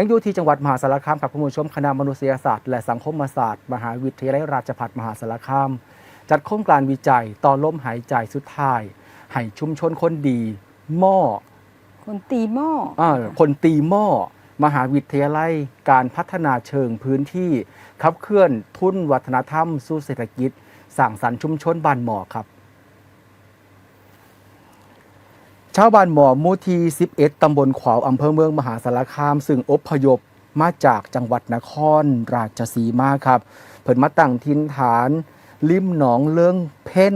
ยังอยู่ที่จังหวัดมหาสารคามครับคุณผู้ชมคณะมนุษยศาสตร์ และสังคมศาสตร์ มหาวิทยาลัยราชภัฏมหาสารคาม จัดโครงการวิจัยต่อลมหายใจสุดท้ายให้ชุมชนคนดีหม้อคนตีหม้ออาคนตีหม้อมหาวิทยาลัยการพัฒนาเชิงพื้นที่ขับเคลื่อนทุนวัฒนธรรม สู่เศรษฐกิจสร้างสรรค์ชุมชนบ้านหมอครับ ชาวบ้านหมอหมูที 11 ตำบลขวาวอำเภอเมืองมหาสารคาม ซึ่งอพยพมาจากจังหวัดนครราชสีมาครับ เพิ่นมาตั้งทินฐาน ริมหนองเลืองเพ่น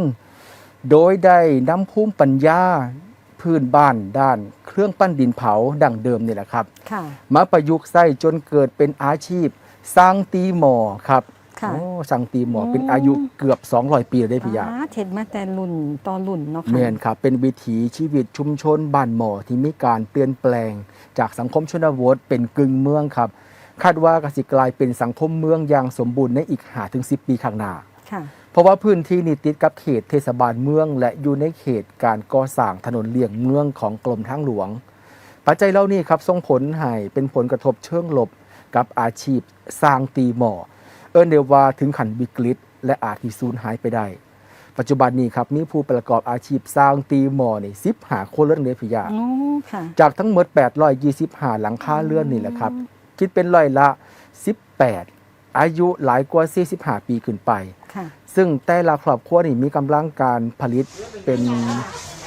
โดยได้นำภูมิปัญญาพื้นบ้านด้านเครื่องปั้นดินเผาดังเดิมนี่แหละครับค่ะมาประยุกต์ใช้จนเกิดเป็นอาชีพ สร้างตีหมอครับ ค่ะ โอ้สร้างตีหมออืมเป็นอายุเกือบ 200 ปีได้พี่ยาอ่าเห็ดมาแต่รุ่นต่อรุ่นเนาะค่ะเมียนครับ เป็นวิถีชีวิตชุมชนบ้านหมอที่มีการเปลี่ยนแปลง จากสังคมชนบทเป็นกึ่งเมืองครับ คาดว่ากสิกลายเป็นสังคมเมืองอย่างสมบูรณ์ในอีกหาถึง10 ปีข้างหน้า ค่ะ เพราะว่าพื้นที่นี้ติดกับเขตเทศบาลเมือง และอยู่ในเขตการก่อสร้างถนนเลี่ยงเมืองของกรมทางหลวง ปัจจัยเหล่านี้ครับส่งผลให้เป็นผลกระทบเชิงลบกับอาชีพสร้างตีหมอ เอิ้นเดยวว่าถึงขันวิกฤตและอาจที่สูญหายไปได้ ปัจจุบันนี้ครับมีผู้ประกอบอาชีพสร้างตีหมอนี่สิบหาคนเรื่องเดียวพิยาอ๋อค่ะจากทั้งหมด825หลังคาเรือนนี่แหละครับ คิดเป็นร้อยละ 18 อายุหลายกว่า 45 ปีขึ้นไปค่ะซึ่งแต่ละครอบครัวนี่มีกำลังการผลิตเป็น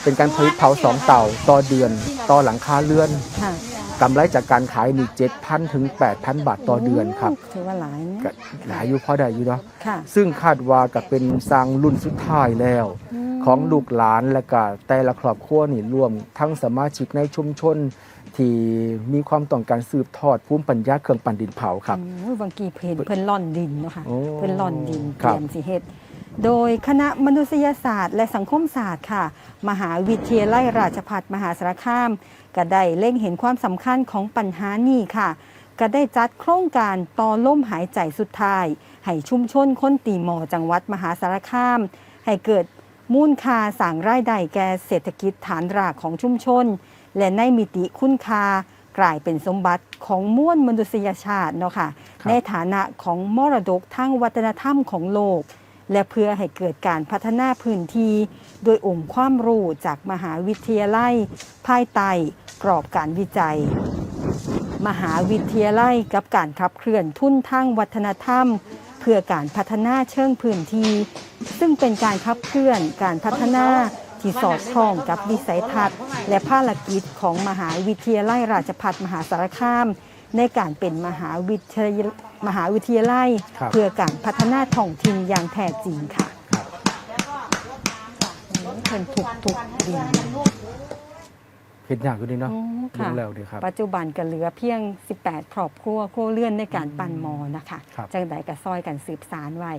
เป็นการผลิตเผาสองเต่าต่อเดือนต่อหลังคาเรือนค่ะ กำไรจากการขายนี่7,000ถึง8,000บาทต่อเดือนครับโถือว่าหลายเนี่ยก็หลายอยู่พอได้อยู่เนาะค่ะ ซึ่งคาดว่าก็เป็นสร้างรุ่นสุดท้ายแล้วมของลูกหลานและก็แต่ละครอบครัวนี่รวมทั้งสมาชิกในชุมชน ที่มีความต้องการสืบทอดภูมิปัญญาเครื่องปั่นดินเผาครับอืมบางกีเพิ่นเพิ่นล่อนดินเนาะค่ะโอ้เพิ่นล่อนดินเตครับ รียมสิเฮ็ด โดยคณะมนุษยศาสตร์และสังคมศาสตร์ค่ะ มหาวิทยาลัยราชภัฏมหาสารคาม ก็ได้เล็งเห็นความสำคัญของปัญหานี้ค่ะ ก็ได้จัดโครงการต่อล่มหายใจสุดท้าย ให้ชุมชนคนตีหมอจังหวัดมหาสารคาม ให้เกิดมูลค่าสั่งรายได้แก่เศรษฐกิจฐานรากของชุมชน และในมิติคุณค่ากลายเป็นสมบัติของม้วนมนุษยชาติเนาะค่ะครับในฐานะของมรดกทางวัฒนธรรมของโลก และเพื่อให้เกิดการพัฒนาพื้นที่โดยองค์ความรู้จากมหาวิทยาลัย ภายใต้กรอบการวิจัย มหาวิทยาลัยกับการขับเคลื่อนทุนทางวัฒนธรรม เพื่อการพัฒนาเชิงพื้นที่ ซึ่งเป็นการขับเคลื่อนการพัฒนาที่สอดคล้องกับวิสัยทัศน์ และภารกิจของมหาวิทยาลัยราชภัฏมหาสารคาม ในการเป็นมหาวิทยามหาวิทยาลัย ครับ เพื่อการพัฒนาท้องถิ่นอย่างแท้จริงค่ะครับเพิ่นทุกทุกๆดินเห็นอย่างอยู่นี่เนาะอ๋อดูค่ะแล้วดีครับ ปัจจุบันก็เหลือเพียง 18 ครอบครัวครัวเรือนในการปั่นหมอนะคะ ครับ จังใดก็ซอยกันสืบสารไว้